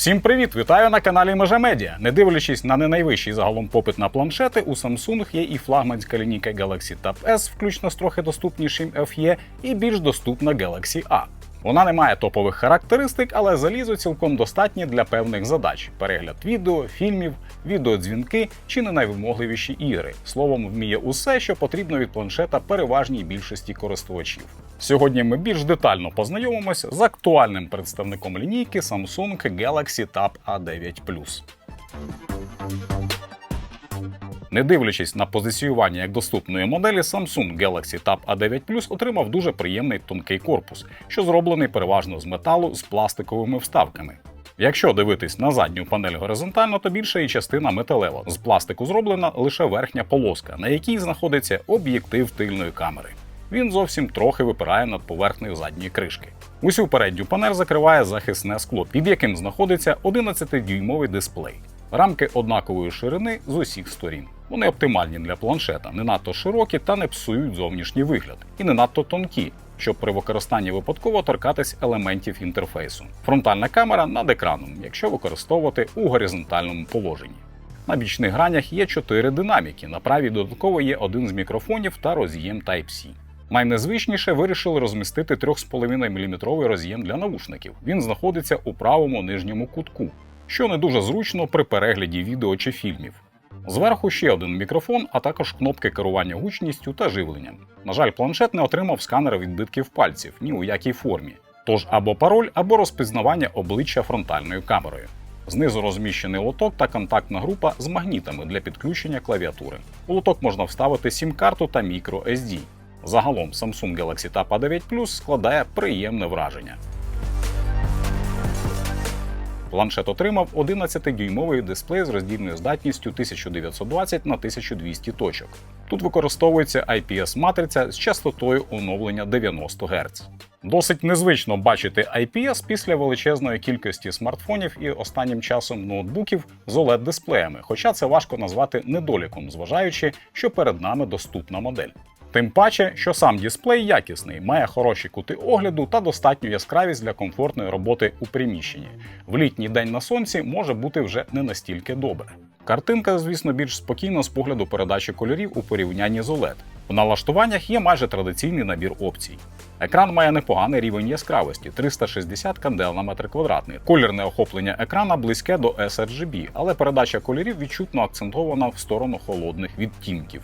Всім привіт! Вітаю на каналі Межа Медіа. Не дивлячись на не найвищий загалом попит на планшети, у Samsung є і флагманська лінійка Galaxy Tab S, включно з трохи доступнішим FE, і більш доступна Galaxy A. Вона не має топових характеристик, але залізо цілком достатнє для певних задач: перегляд відео, фільмів, відеодзвінки чи не найвимогливіші ігри. Словом, вміє усе, що потрібно від планшета переважній більшості користувачів. Сьогодні ми більш детально познайомимося з актуальним представником лінійки Samsung Galaxy Tab A9 Не дивлячись на позиціювання як доступної моделі, Samsung Galaxy Tab A9 Plus отримав дуже приємний тонкий корпус, що зроблений переважно з металу з пластиковими вставками. Якщо дивитись на задню панель горизонтально, то більша її частина металева. З пластику зроблена лише верхня полоска, на якій знаходиться об'єктив тильної камери. Він зовсім трохи випирає над поверхнею задньої кришки. Усю передню панель закриває захисне скло, під яким знаходиться 11-дюймовий дисплей. Рамки однакової ширини з усіх сторін. Вони оптимальні для планшета, не надто широкі та не псують зовнішній вигляд, і не надто тонкі, щоб при використанні випадково торкатись елементів інтерфейсу. Фронтальна камера над екраном, якщо використовувати у горизонтальному положенні. На бічних гранях є 4 динаміки, на правій додатково є один з мікрофонів та роз'єм Type-C. Найнезвичніше вирішили розмістити 3,5 мм роз'єм для навушників. Він знаходиться у правому нижньому кутку, що не дуже зручно при перегляді відео чи фільмів. Зверху ще один мікрофон, а також кнопки керування гучністю та живленням. На жаль, планшет не отримав сканер відбитків пальців ні у якій формі. Тож або пароль, або розпізнавання обличчя фронтальною камерою. Знизу розміщений лоток та контактна група з магнітами для підключення клавіатури. У лоток можна вставити сім-карту та microSD. Загалом Samsung Galaxy Tab A9 Plus складає приємне враження. Планшет отримав 11-дюймовий дисплей з роздільною здатністю 1920 на 1200 точок. Тут використовується IPS-матриця з частотою оновлення 90 Гц. Досить незвично бачити IPS після величезної кількості смартфонів і останнім часом ноутбуків з OLED-дисплеями, хоча це важко назвати недоліком, зважаючи, що перед нами доступна модель. Тим паче, що сам дисплей якісний, має хороші кути огляду та достатню яскравість для комфортної роботи у приміщенні. В літній день на сонці може бути вже не настільки добре. Картинка, звісно, більш спокійна з погляду передачі кольорів у порівнянні з OLED. У налаштуваннях є майже традиційний набір опцій. Екран має непоганий рівень яскравості 360 кандел на метр квадратний. Колірне охоплення екрана близьке до sRGB, але передача кольорів відчутно акцентована в сторону холодних відтінків.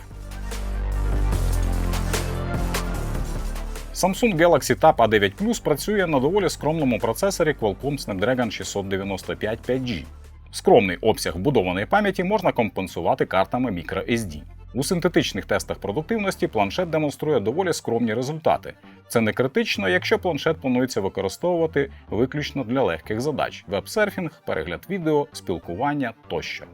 Samsung Galaxy Tab A9 Plus працює на доволі скромному процесорі Qualcomm Snapdragon 695 5G. Скромний обсяг вбудованої пам'яті можна компенсувати картами microSD. У синтетичних тестах продуктивності планшет демонструє доволі скромні результати. Це не критично, якщо планшет планується використовувати виключно для легких задач: веб-серфінг, перегляд відео, спілкування тощо.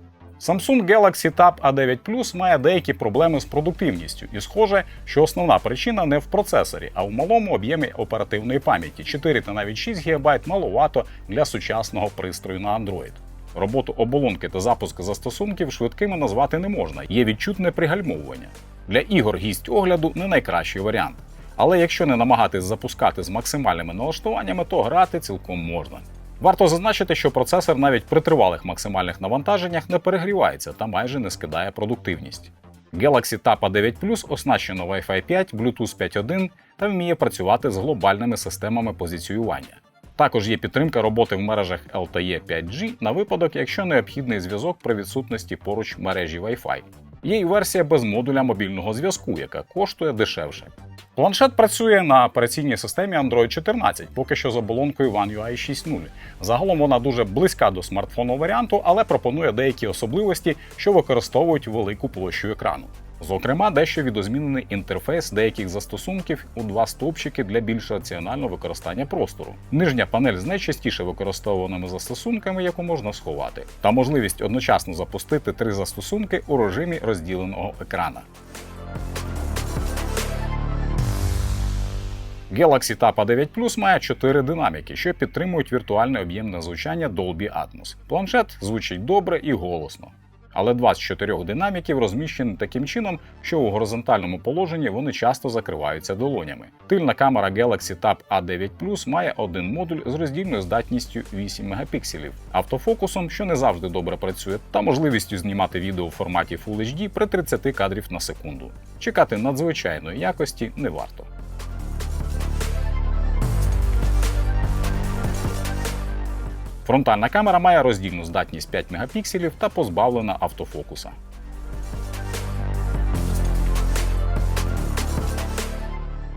Samsung Galaxy Tab A9 Plus має деякі проблеми з продуктивністю, і схоже, що основна причина не в процесорі, а в малому об'ємі оперативної пам'яті 4 та навіть 6 ГБ маловато для сучасного пристрою на Android. Роботу оболонки та запуск застосунків швидкими назвати не можна, є відчутне пригальмовування. Для ігор гість огляду не найкращий варіант. Але якщо не намагатись запускати з максимальними налаштуваннями, то грати цілком можна. Варто зазначити, що процесор навіть при тривалих максимальних навантаженнях не перегрівається та майже не скидає продуктивність. Galaxy Tab A9 Plus оснащено Wi-Fi 5, Bluetooth 5.1 та вміє працювати з глобальними системами позиціювання. Також є підтримка роботи в мережах LTE 5G на випадок, якщо необхідний зв'язок при відсутності поруч мережі Wi-Fi. Є й версія без модуля мобільного зв'язку, яка коштує дешевше. Планшет працює на операційній системі Android 14, поки що з оболонкою One UI 6.0. Загалом вона дуже близька до смартфонного варіанту, але пропонує деякі особливості, що використовують велику площу екрану. Зокрема, дещо відозмінений інтерфейс деяких застосунків у два стовпчики для більш раціонального використання простору. Нижня панель з найчастіше використовуваними застосунками, яку можна сховати, та можливість одночасно запустити три застосунки у режимі розділеного екрана. Galaxy Tab A9 Plus має 4 динаміки, що підтримують віртуальне об'ємне звучання Dolby Atmos. Планшет звучить добре і голосно. Але два з чотирьох динаміків розміщені таким чином, що у горизонтальному положенні вони часто закриваються долонями. Тильна камера Galaxy Tab A9 Plus має один модуль з роздільною здатністю 8 мегапікселів, автофокусом, що не завжди добре працює, та можливістю знімати відео в форматі Full HD при 30 кадрів на секунду. Чекати надзвичайної якості не варто. Фронтальна камера має роздільну здатність 5 мегапікселів та позбавлена автофокуса.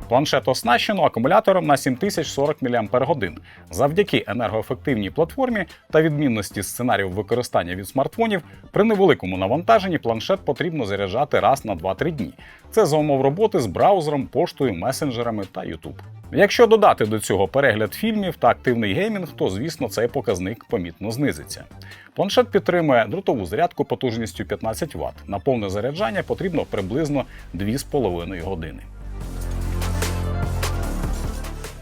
Планшет оснащено акумулятором на 7040 мАч. Завдяки енергоефективній платформі та відмінності сценаріїв використання від смартфонів, при невеликому навантаженні планшет потрібно заряджати раз на 2-3 дні. Це за умов роботи з браузером, поштою, месенджерами та YouTube. Якщо додати до цього перегляд фільмів та активний геймінг, то звісно цей показник помітно знизиться. Планшет підтримує дротову зарядку потужністю 15 Вт. На повне заряджання потрібно приблизно 2,5 години.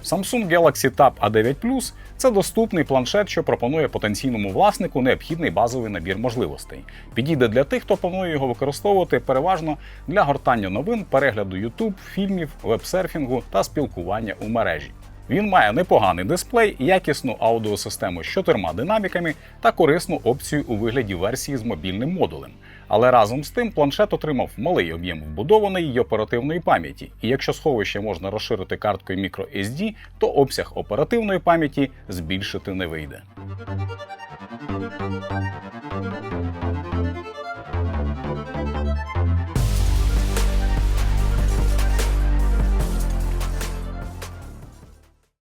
Samsung Galaxy Tab A9 Plus це доступний планшет, що пропонує потенційному власнику необхідний базовий набір можливостей. Підійде для тих, хто планує його використовувати переважно для гортання новин, перегляду YouTube, фільмів, веб-серфінгу та спілкування у мережі. Він має непоганий дисплей, якісну аудіосистему з чотирма динаміками та корисну опцію у вигляді версії з мобільним модулем. Але разом з тим планшет отримав малий об'єм вбудованої й оперативної пам'яті, і якщо сховище можна розширити карткою microSD, то обсяг оперативної пам'яті збільшити не вийде.